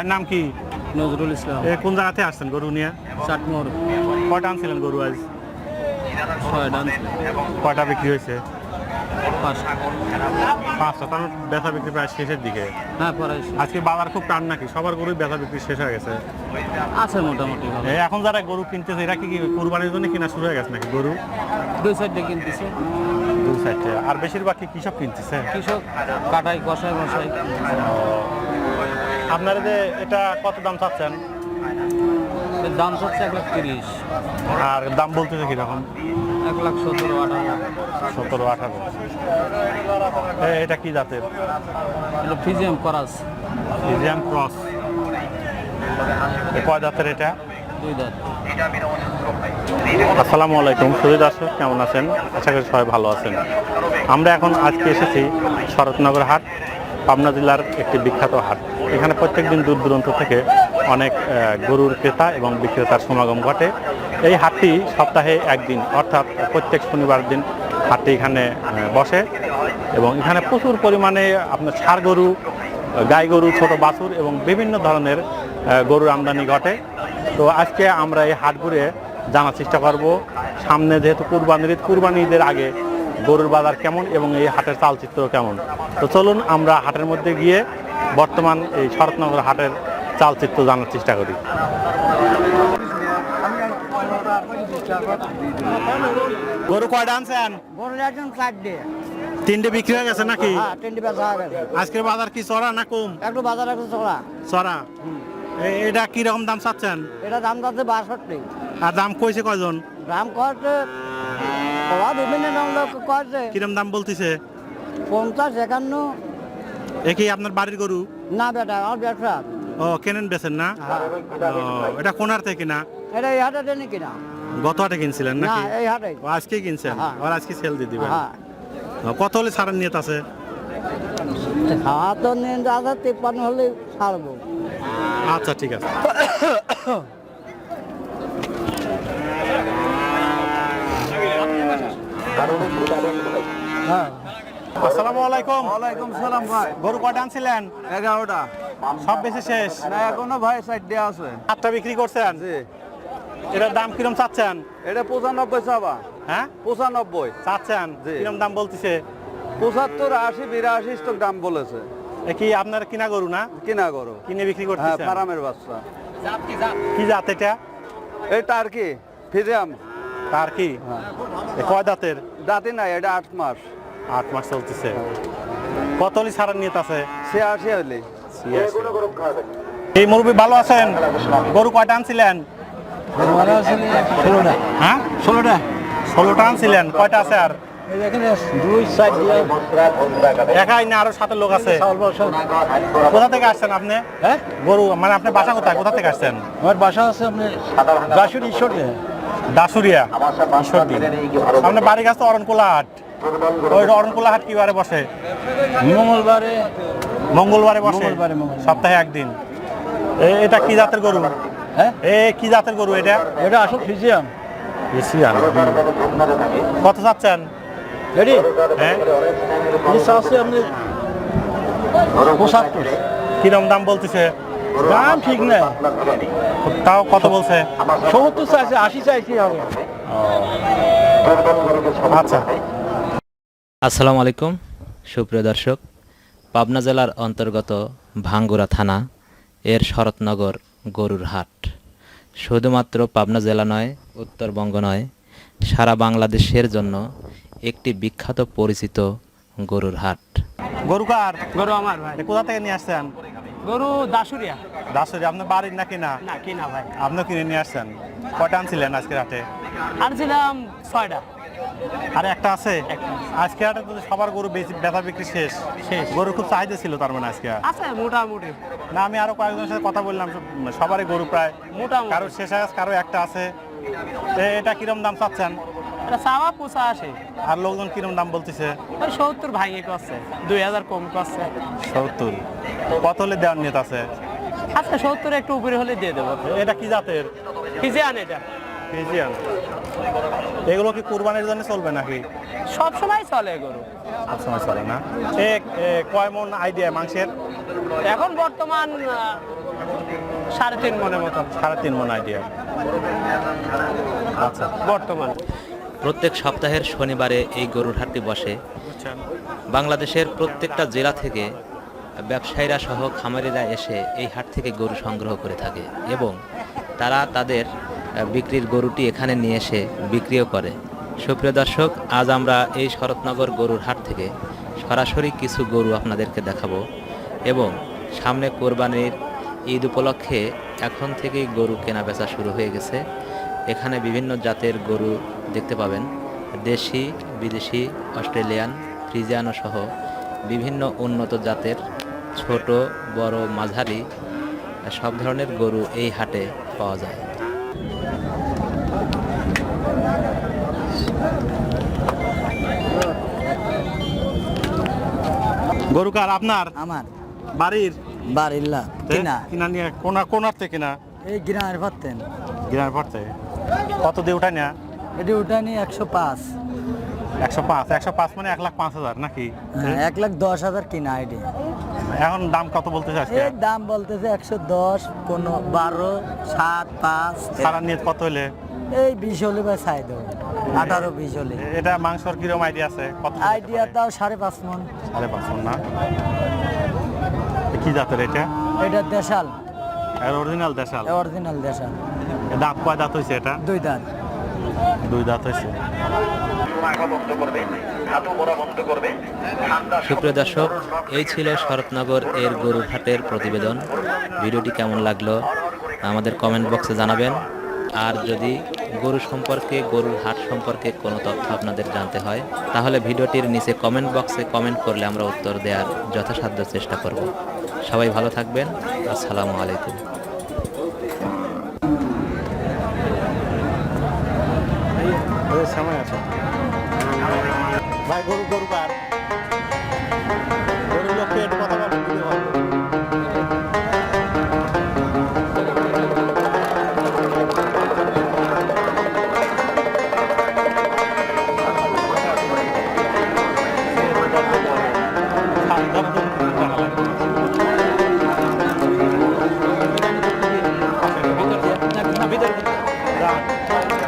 ভাইয়ের নাম কি? নজরুল ইসলাম। এ কোন জায়গাতে আসছেন গরু নিয়ে? চাটমোর কয়টা আনছিলেন গরু আজ? ছয় ডান কয়টা বিক্রি হয়েছে? পাঁচটা। তার মানে বেচা বিক্রি প্রায় শেষের দিকে। হ্যাঁ পরে আজকে বাজার খুব টান নাকি? সবার গরুই বেচা বিক্রি শেষ হয়ে গেছে। আছে মোটামুটি এখন যারা গরু কিনতেছে এরা কি কুরবানির জন্য কিনা শুরু হয়ে গেছে নাকি গরু? দুই সাইডে কিনতেছে। দু সাইডে। আর বেশিরভাগ কি কৃষক কিনতেছে? কৃষক কাটাই কষাই মশাই। আপনারা যে এটা কত দাম চাচ্ছেন? দাম হচ্ছে এক লাখ তিরিশ। আর দাম বলতেছে কীরকম? এক লাখ সতেরো আঠারো সতেরো আঠারো। এটা কি জাতের? এটা ফিজিয়াম করাস। Indian cross. কয় জাতের এটা? দুই দাঁত। আসসালামু আলাইকুম সুধী দর্শক কেমন আছেন? আশা করি সবাই ভালো আছেন। আমরা এখন আজকে এসেছি শরৎনগর হাট। পাবনা জেলার একটি বিখ্যাত হাট। এখানে প্রত্যেকদিন দূর দূরান্ত থেকে অনেক গরুর ক্রেতা এবং বিক্রেতার সমাগম ঘটে। এই হাটটি সপ্তাহে একদিন, অর্থাৎ প্রত্যেক শনিবার দিন হাটটি এখানে বসে এবং এখানে প্রচুর পরিমাণে আপনার ষাড় গরু, গাই গরু, ছোট বাছুর এবং বিভিন্ন ধরনের গরুর আমদানি ঘটে। তো আজকে আমরা এই হাট ঘুরে জানার চেষ্টা করব। সামনে যেহেতু কুরবানির ঈদ কুরবানি ঈদের আগে গরুর বাজার কেমন এবং এই হাটের চালচিত্র কেমন? তো চলুন আমরা হাটের মধ্যে গিয়ে বর্তমান এই শরৎনগর হাটের চালচিত্র জানার চেষ্টা করি। গরু কয়টা আনছেন? বড় একজন চারটে। তিনটে বিক্রি হয়ে গেছে নাকি? হ্যাঁ তিনটে বেচা হয়ে গেছে। আজকের বাজার কি চড়া না কম? একটু বাজার একটু চড়া। চড়া? এটা কি রকম দাম চাচ্ছেন? এটা দাম যাচ্ছে বাষট্টি। আর দাম কইছে কয়জন? দাম করছে কবা বিভিন্ন রকম লোক করছে কিরম দাম বলতিছে? পঞ্চাশ একান্ন। এ কি আপনার বাড়ির গরু? না বেটা আমার ব্যবসা ও কেনেন বেছেন না? হ্যাঁ। ও, এটা কোনার থেকে না? এটা এই হাটে দেনি কিনা? গত হাটে কিনছিলেন না নাকি? এই হাটে ও, আজকে কিনছেন? হ্যাঁ। আর আজকে সেল দিয়ে দিবেন। হ্যাঁ। ও, কত হলে ছাড়ের নিয়ত আছে? খাওয়া তো নিন দাদা তিপ্পান্ন হলে ছাড়বো। আচ্ছা ঠিক আছে। হ্যাঁ। আসসালামু আলাইকুম। ওয়ালাইকুম সালাম ভাই। গরু কয়টা আনছিলেন? এগারোটা। সব বেশি শেষ। না এখনও ভাই সাইড দেওয়া আছে। আটটা বিক্রি করছেন? জি। এটার দাম কিরম চাচ্ছেন? এটা পঁচানব্বই চাবা। হ্যাঁ? পঁচানব্বই। চাচ্ছেন? জি। কিরম দাম বলতিছে? পঁচাত্তর আশি বিরাশি স্টক দাম বলেছে। এ কি আপনার কিনা গরু না? কিনা করো কিনে বিক্রি হ্যাঁ ফার্মের বাচ্চা। কি জাত এটা? এই টার্কি ফিজিয়াম। তার কি? হ্যাঁ। কয় দাঁতের? দাঁতি নাই এটা আট মাস। আট মাস চলতেছে। কত হলে ছাড়ার নিয়ত আছে? সে আসি হলে এই মুরব্বী ভালো আছেন? গরু কয়টা আনছিলেন? ষোলোটা। হ্যাঁ? ষোলোটা। ষোলোটা আনছিলেন। কয়টা আছে আর? দুই সাইড একাই না আরও সাথে লোক আছে? কোথা থেকে আসছেন আপনি? হ্যাঁ? গরু মানে আপনার বাসা কোথায়? কোথা থেকে আসছেন? আমার বাসা আছে আপনি বাসুর ঈশ্বর দাসুরিয়া ঈশ্বরদী। আপনার বাড়ির কাছে তো অরণকোলা হাট ওই অরণকোলা হাট কি বারে বসে? মঙ্গলবারে। মঙ্গলবারে বসে। সপ্তাহে একদিন। এটা কি জাতের গরু? হ্যাঁ? এ কি জাতের গরু এটা? এটা আসল ফিজিয়াম। এশিয়ান কত চাচ্ছেন? রেডি হ্যাঁ। আপনি পঁচাত্তর। কিরম দাম বলতেছে? দাম ঠিক নাই। তাও কত বলছে? সত্তর চাইছে আশি চাইছি হবে আচ্ছা। আসসালামু আলাইকুম সুপ্রিয় দর্শক। পাবনা জেলার অন্তর্গত ভাঙ্গুরা থানা এর শরৎনগর গরুর হাট। শুধুমাত্র পাবনা জেলা নয় উত্তরবঙ্গ নয় সারা বাংলাদেশের জন্য একটি বিখ্যাত পরিচিত গরুর হাট। গরু কার? গরু আমার ভাই। কোথা থেকে নিয়ে আসছেন? গরু দাসুরিয়া দাসুরি আপনার বাড়ির না না কিনা ভাই। আপনিও কিনে নিয়ে আসছেন? কয়টা আনছিলেন আজকে রাতে? আনছিলাম ছয়টা। আর একটা আছে? আজকে হাটে তো সবার গরু বেশি বেচা বিক্রি শেষ। শেষ। গরু খুব চাহিদা ছিল তার মানে আজকে? আছে মোটামুটি। না আমি আরও কয়েকজনের সাথে কথা বললাম সব- সবারই গরু প্রায়। মোটামুটি। কারও শেষ আছে কারও একটা আছে। এটা কিরম দাম চাচ্ছেন? এটা চাওয়া পোষা আসে। আর লোকজন কিরম দাম বলতেছে? ওই সত্তর ভাঙে করছে দুই হাজার কম করছে। সত্তর। কত হলে দেওয়ার নিয়ত আছে? আচ্ছা সত্তর একটু উপরে হলে দিয়ে দেবো। এটা কি জাতের? ফিজিয়ান এটা। ফ্রিজিয়ান এগুলো কি কুরবানির জন্য চলবে নাকি? সব সময় চলে গরু। সবসময় চলে না। এ এ, কয় মন আইডিয়া মাংসের? এখন বর্তমান সাড়ে তিন মনের মতন। সাড়ে তিন মন আইডিয়া আচ্ছা। বর্তমান। প্রত্যেক সপ্তাহের শনিবারে এই গরুর হাটটি বসে। বাংলাদেশের প্রত্যেকটা জেলা থেকে ব্যবসায়ীরা সহ খামারিরা এসে এই হাট থেকে গরু সংগ্রহ করে থাকে এবং তারা তাদের বিক্রির গরুটি এখানে নিয়ে এসে বিক্রিও করে। সুপ্রিয় দর্শক, আজ আমরা এই শরৎনগর গরুর হাট থেকে সরাসরি কিছু গরু আপনাদেরকে দেখাবো এবং সামনে কোরবানির ঈদ উপলক্ষে এখন থেকেই গরু কেনা বেচা শুরু হয়ে গেছে। এখানে বিভিন্ন জাতের গরু দেখতে পাবেন। দেশি বিদেশি অস্ট্রেলিয়ান ফ্রিজিয়ানো সহ বিভিন্ন উন্নত জাতের ছোট বড় মাঝারি সব ধরনের গরু এই হাটে পাওয়া যায়। গরু কার? আপনার? আমার। বাড়ির? বাড়িল্লা কিনা। কিনা নিয়ে কোনা কোনার থেকে কিনা? এই গ্রামের পারতেন গ্রামের পর কত দিয়ে উঠায় না এটি উঠানি একশো পাঁচ। একশো পাঁচ একশো পাঁচ মানে এক লাখ পাঁচ হাজার নাকি? হ্যাঁ, এক লাখ দশ হাজার কিনা আইডি এখন দাম কত বলতে চাচ্ছি এর দাম বলতেছে একশো দশ কোনো বারো সাত পাঁচ সারা নিয়ে কত হলে এই বিশ হলে বা চাই দেবো। আঠারো বিশ হলে। এটা মাংসর কিরম আইডিয়া আছে? কত আইডিয়া তাও সাড়ে পাঁচ মন। সাড়ে পাঁচ মণ না? কি জাতের এটা? এটা দেশাল। অরিজিনাল দেশাল। অরিজিনাল দেশাল। দাঁত কয় দাঁত হয়েছে এটা? দুই দাঁত। দুই দাঁত হয়েছে। সুপ্রিয় দর্শক এই ছিল শরৎনগর এর গরুর হাটের প্রতিবেদন। ভিডিওটি কেমন লাগল আমাদের কমেন্ট বক্সে জানাবেন। আর যদি গরু সম্পর্কে গরুর হাট সম্পর্কে কোনো তথ্য আপনাদের জানতে হয় তাহলে ভিডিওটির নিচে কমেন্ট বক্সে কমেন্ট করলে আমরা উত্তর দেওয়ার যথাসাধ্য চেষ্টা করব। সবাই ভালো থাকবেন। আসসালামু আলাইকুম। সময় আছে? ভাই গরু গরু বার গরুগুলো পেট কথা দিতে পারব। Done.